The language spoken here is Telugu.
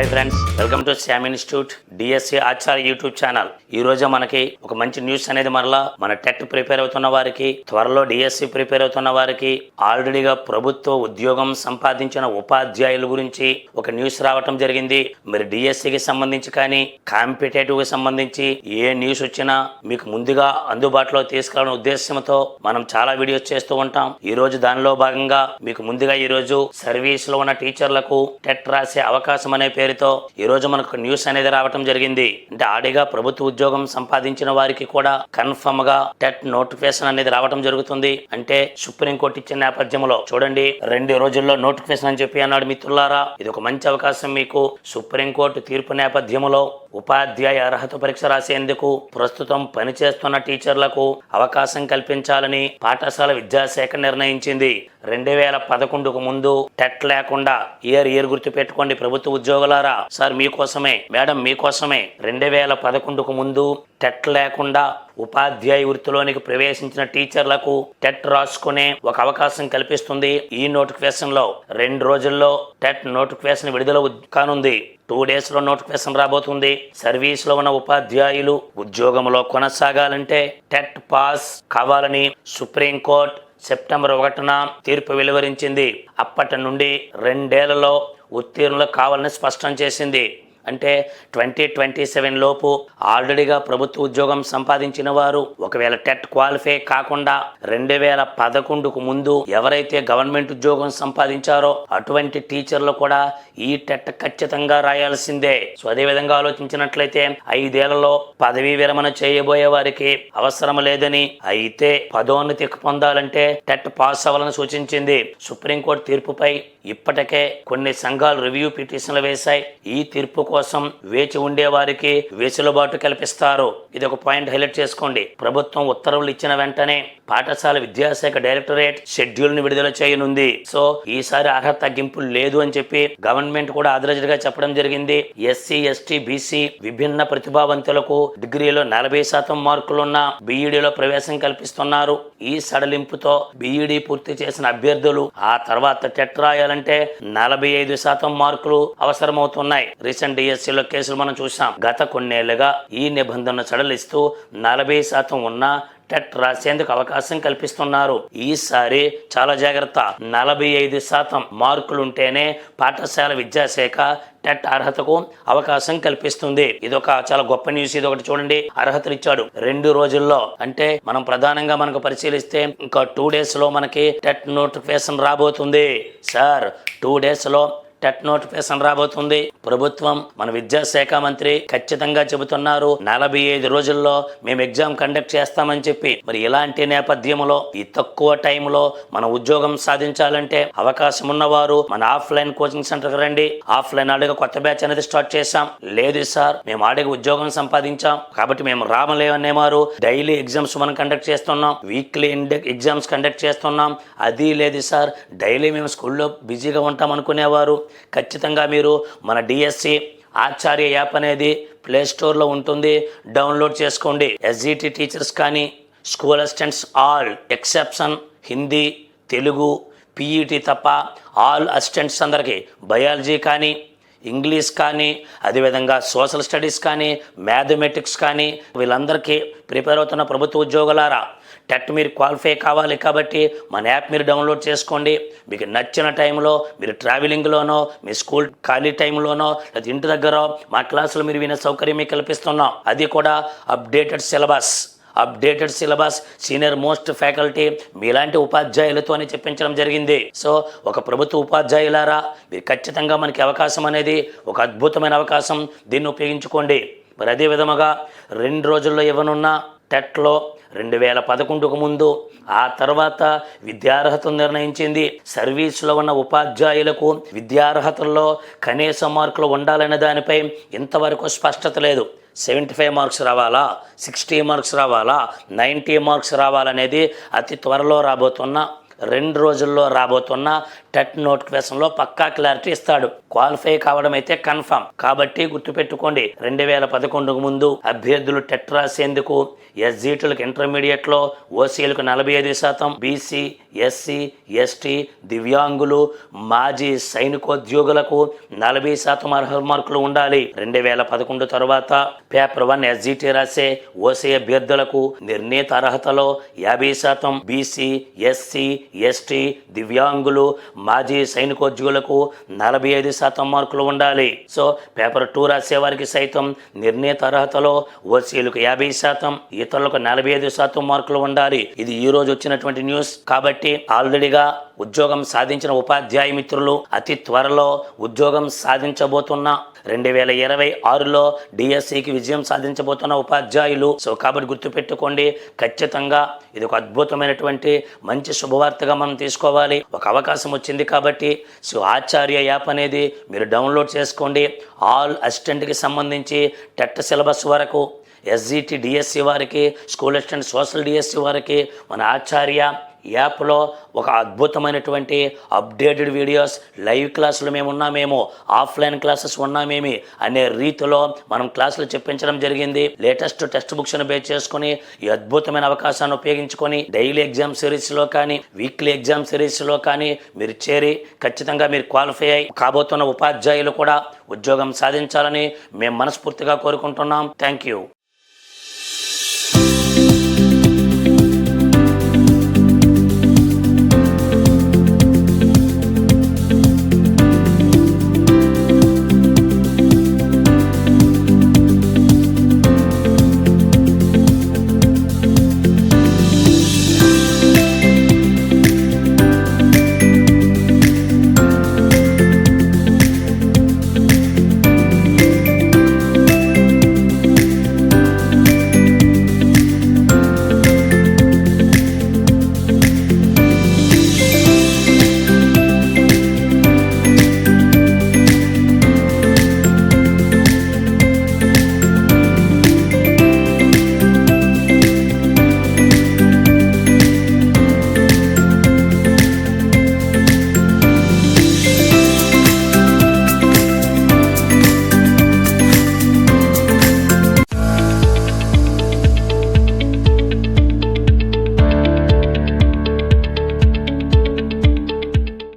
Hi friends welcome to Sam institute DSC Acharya YouTube channel. ఈ రోజు మనకి ఒక మంచి న్యూస్ అనేది మరలా మన టెట్ ప్రిపేర్ అవుతున్న వారికి త్వరలో డిఎస్సి ప్రిపేర్ అవుతున్న వారికి ఆల్రెడీగా ప్రభుత్వ ఉద్యోగం సంపాదించిన ఉపాధ్యాయుల గురించి ఒక న్యూస్ రావటం జరిగింది. మరి డిఎస్సికి సంబంధించి కానీ కాంపిటేటివ్కి సంబంధించి ఏ న్యూస్ వచ్చినా మీకు ముందుగా అందుబాటులో తీసుకురావడం ఉద్దేశంతో మనం చాలా వీడియోస్ చేస్తూ ఉంటాం. ఈ రోజు దానిలో భాగంగా మీకు ముందుగా ఈ రోజు సర్వీస్లో ఉన్న టీచర్లకు టెట్ రాసే అవకాశం అనే పేరుతో ఈ రోజు మనకు న్యూస్ అనేది రావటం జరిగింది. అంటే ఆడిగా ప్రభుత్వ ఉద్యోగం సంపాదించిన వారికి కూడా కన్ఫర్మ్గా టెట్ నోటిఫికేషన్ అనేది రావటం జరుగుతుంది. అంటే సుప్రీంకోర్టు ఇచ్చిన నేపథ్యంలో చూడండి రెండు రోజుల్లో నోటిఫికేషన్ అని చెప్పి అన్నాడు మిత్రులారా. ఇది ఒక మంచి అవకాశం మీకు. సుప్రీంకోర్టు తీర్పు నేపథ్యంలో ఉపాధ్యాయ అర్హత పరీక్ష రాసేందుకు ప్రస్తుతం పనిచేస్తున్న టీచర్లకు అవకాశం కల్పించాలని పాఠశాల విద్యాశాఖ నిర్ణయించింది. రెండు వేల పదకొండుకు ముందు టెట్ లేకుండా ఇయర్ ఇయర్ గుర్తు పెట్టుకోండి ప్రభుత్వ ఉద్యోగులారా. సార్ మీకోసమే. మేడం మీకోసమే. రెండు వేల పదకొండుకు ముందు టెట్ లేకుండా ఉపాధ్యాయ వృత్తిలోనికి ప్రవేశించిన టీచర్లకు టెట్ రాసుకునే ఒక అవకాశం కల్పిస్తుంది. ఈ నోటిఫికేషన్లో రెండు రోజుల్లో టెట్ నోటిఫికేషన్ విడుదల కానుంది. టూ డేస్లో నోటిఫికేషన్ రాబోతుంది. సర్వీస్లో ఉన్న ఉపాధ్యాయులు ఉద్యోగంలో కొనసాగాలంటే టెట్ పాస్ కావాలని సుప్రీంకోర్టు సెప్టెంబర్ ఒకటిన తీర్పు వెలువరించింది. అప్పటి నుండి రెండేళ్ళలో ఉత్తీర్ణులు కావాలని స్పష్టం చేసింది. అంటే ట్వంటీ ట్వంటీ సెవెన్ లోపు ఆల్రెడీగా ప్రభుత్వ ఉద్యోగం సంపాదించిన వారు ఒకవేళ టెట్ క్వాలిఫై కాకుండా రెండు వేల పదకొండుకు ముందు ఎవరైతే గవర్నమెంట్ ఉద్యోగం సంపాదించారో అటువంటి టీచర్లు కూడా ఈ టెట్ ఖచ్చితంగా రాయాల్సిందే. సో అదే విధంగా ఆలోచించినట్లయితే ఐదేళ్ళలో పదవీ విరమణ చేయబోయే వారికి అవసరం లేదని అయితే పదోన్నతి పొందాలంటే టెట్ పాస్ అవ్వాలని సూచించింది సుప్రీంకోర్టు తీర్పుపై ఇప్పటికే కొన్ని సంఘాలు రివ్యూ పిటిషన్లు వేశాయి. ఈ తీర్పు కోసం వేచి ఉండే వారికి వెసులుబాటు కల్పిస్తారు. ఇది ఒక పాయింట్ హైలైట్ చేసుకోండి. ప్రభుత్వం ఉత్తర్వులు ఇచ్చిన వెంటనే పాఠశాల విద్యాశాఖ డైరెక్టరేట్ షెడ్యూల్ని విడుదల చేయనుంది. సో ఈసారి అర్హత తగ్గింపు లేదు అని చెప్పి గవర్నమెంట్ కూడా ఆదరజగా చెప్పడం జరిగింది. ఎస్సీ ఎస్టీ బీసీ విభిన్న ప్రతిభావంతులకు డిగ్రీలో నలభై శాతం మార్కులున్న బీఈడీలో ప్రవేశం కల్పిస్తున్నారు. ఈ సడలింపుతో బీఈడీ పూర్తి చేసిన అభ్యర్థులు ఆ తర్వాత టెట్ చేయాలంటే నలభై ఐదు శాతం మార్కులు అవసరమవుతున్నాయి. రీసెంట్ డిఎస్సీలో కేసులు మనం చూసాం గత కొన్నేళ్ళుగా ఈ నిబంధన సడలిస్తూ నలభై శాతం ఉన్న టెట్ రాసేందుకు అవకాశం కల్పిస్తున్నారు. ఈసారి చాలా జాగ్రత్త. నలభై ఐదు శాతం మార్కులుంటేనే పాఠశాల విద్యాశాఖ టెట్ అర్హతకు అవకాశం కల్పిస్తుంది. ఇది ఒక చాలా గొప్ప న్యూస్. ఇది ఒకటి చూడండి. అర్హతలు ఇచ్చాడు రెండు రోజుల్లో అంటే మనం ప్రధానంగా మనకు పరిశీలిస్తే ఇంకా టూ డేస్లో మనకి టెట్ నోటిఫికేషన్ రాబోతుంది. సార్ టూ డేస్లో టెట్ నోటిఫికేషన్ రాబోతుంది. ప్రభుత్వం మన విద్యాశాఖ మంత్రి ఖచ్చితంగా చెబుతున్నారు నలభై ఐదు రోజుల్లో మేము ఎగ్జామ్ కండక్ట్ చేస్తామని చెప్పి. మరి ఇలాంటి నేపథ్యంలో ఈ తక్కువ టైంలో మన ఉద్యోగం సాధించాలంటే అవకాశం ఉన్నవారు మన ఆఫ్లైన్ కోచింగ్ సెంటర్ రండి. ఆఫ్లైన్ ఆడిగా కొత్త బ్యాచ్ అనేది స్టార్ట్ చేశాం. లేదు సార్ మేము ఆడిగా ఉద్యోగం సంపాదించాం. కాబట్టి మేము రామలేవనేవారు డైలీ ఎగ్జామ్స్ మనం కండక్ట్ చేస్తున్నాం. వీక్లీ ఎగ్జామ్స్ కండక్ట్ చేస్తున్నాం. అది లేదు సార్ డైలీ మేము స్కూల్లో బిజీగా ఉంటాం అనుకునేవారు. ఖచ్చితంగా మీరు మన డిఎస్సి ఆచార్య యాప్ అనేది ప్లే స్టోర్లో ఉంటుంది. డౌన్లోడ్ చేసుకోండి. ఎస్జిటి టీచర్స్ కానీ school assistants all exception Hindi Telugu PET తప్ప ఆల్ అసిస్టెంట్స్ అందరికీ బయాలజీ కానీ ఇంగ్లీష్ కానీ అదేవిధంగా సోషల్ స్టడీస్ కానీ మ్యాథమెటిక్స్ కానీ వీళ్ళందరికీ ప్రిపేర్ అవుతున్న ప్రభుత్వ ఉద్యోగులారా టెట్ మీరు క్వాలిఫై కావాలి కాబట్టి మన యాప్ మీరు డౌన్లోడ్ చేసుకోండి. మీకు నచ్చిన టైంలో మీరు ట్రావెలింగ్లోనో మీ స్కూల్ ఖాళీ టైంలోనో లేదా ఇంటి దగ్గర మా క్లాసులు మీరు వినే సౌకర్యం మీకు కల్పిస్తున్నాం. అది కూడా updated syllabus. Updated syllabus senior most faculty మీలాంటి ఉపాధ్యాయులతోనే చెప్పించడం జరిగింది. సో ఒక ప్రభుత్వ ఉపాధ్యాయులారా మీరు ఖచ్చితంగా మనకి అవకాశం అనేది ఒక అద్భుతమైన అవకాశం. దీన్ని ఉపయోగించుకోండి. మరి అదే విధముగా రెండు రోజుల్లో ఇవ్వనున్న టెట్లో రెండు వేల పదకొండుకు ముందు ఆ తర్వాత విద్యార్హత నిర్ణయించింది. సర్వీసులో ఉన్న ఉపాధ్యాయులకు విద్యార్హతల్లో కనీస మార్కులు ఉండాలనే దానిపై ఇంతవరకు స్పష్టత లేదు. సెవెంటీ ఫైవ్ మార్క్స్ రావాలా? సిక్స్టీ మార్క్స్ రావాలా? నైంటీ మార్క్స్ రావాలనేది అతి త్వరలో రాబోతున్న రెండు రోజుల్లో రాబోతున్న టెట్ నోటిఫికేషన్లో పక్కా క్లారిటీ ఇస్తాడు. క్వాలిఫై కావడం అయితే కన్ఫర్మ్ కాబట్టి గుర్తుపెట్టుకోండి రెండు వేల పదకొండుకు ముందు అభ్యర్థులు టెట్ రాసేందుకు ఎస్జీటీలకు ఇంటర్మీడియట్లో ఓసీలకు నలభై ఐదు శాతం బీసీ ఎస్సీ ఎస్టీ దివ్యాంగులు మాజీ సైనికోద్యోగులకు నలభై శాతం అర్హత మార్కులు ఉండాలి. రెండు వేల పదకొండు తర్వాత పేపర్ వన్ ఎస్జీటీ రాసే ఓసీ అభ్యర్థులకు నిర్ణీత అర్హతలో యాభై శాతం బీసీ ఎస్సీ ఎస్టీ దివ్యాంగులు మాజీ సైనికోద్యోగులకు నలభై ఐదు శాతం మార్కులు ఉండాలి. సో పేపర్ టూ రాసేవారికి సైతం నిర్ణీత అర్హతలో ఓసీలకు యాభై శాతం ఇతరులకు నలభై ఐదు శాతం మార్కులు ఉండాలి. ఇది ఈ రోజు వచ్చినటువంటి న్యూస్. కాబట్టి ఆల్రెడీగా ఉద్యోగం సాధించిన ఉపాధ్యాయ మిత్రులు అతి త్వరలో ఉద్యోగం సాధించబోతున్న రెండు వేల ఇరవై ఆరులో డిఎస్సికి విజయం సాధించబోతున్న ఉపాధ్యాయులు. సో కాబట్టి గుర్తుపెట్టుకోండి ఖచ్చితంగా ఇది ఒక అద్భుతమైనటువంటి మంచి శుభవార్తగా మనం తీసుకోవాలి. ఒక అవకాశం వచ్చింది కాబట్టి సో ఆచార్య యాప్ అనేది మీరు డౌన్లోడ్ చేసుకోండి. ఆల్ అసిస్టెంట్కి సంబంధించి టెట్ సిలబస్ వరకు ఎస్జిటి డిఎస్సి వారికి స్కూల్ అసిస్టెంట్ సోషల్ డిఎస్సి వారికి మన ఆచార్య యాప్లో ఒక అద్భుతమైనటువంటి అప్డేటెడ్ వీడియోస్ లైవ్ క్లాసులు మేము ఉన్నామేమో ఆఫ్లైన్ క్లాసెస్ ఉన్నామేమి అనే రీతిలో మనం క్లాసులు చెప్పించడం జరిగింది. లేటెస్ట్ టెక్స్ట్ బుక్స్ను బేస్ చేసుకొని ఈ అద్భుతమైన అవకాశాన్ని ఉపయోగించుకొని డైలీ ఎగ్జామ్ సిరీస్లో కానీ వీక్లీ ఎగ్జామ్ సిరీస్లో కానీ మీరు చేరి ఖచ్చితంగా మీరు క్వాలిఫై అయి కాబోతున్న ఉపాధ్యాయులు కూడా ఉద్యోగం సాధించాలని మేము మనస్ఫూర్తిగా కోరుకుంటున్నాం. Thank you.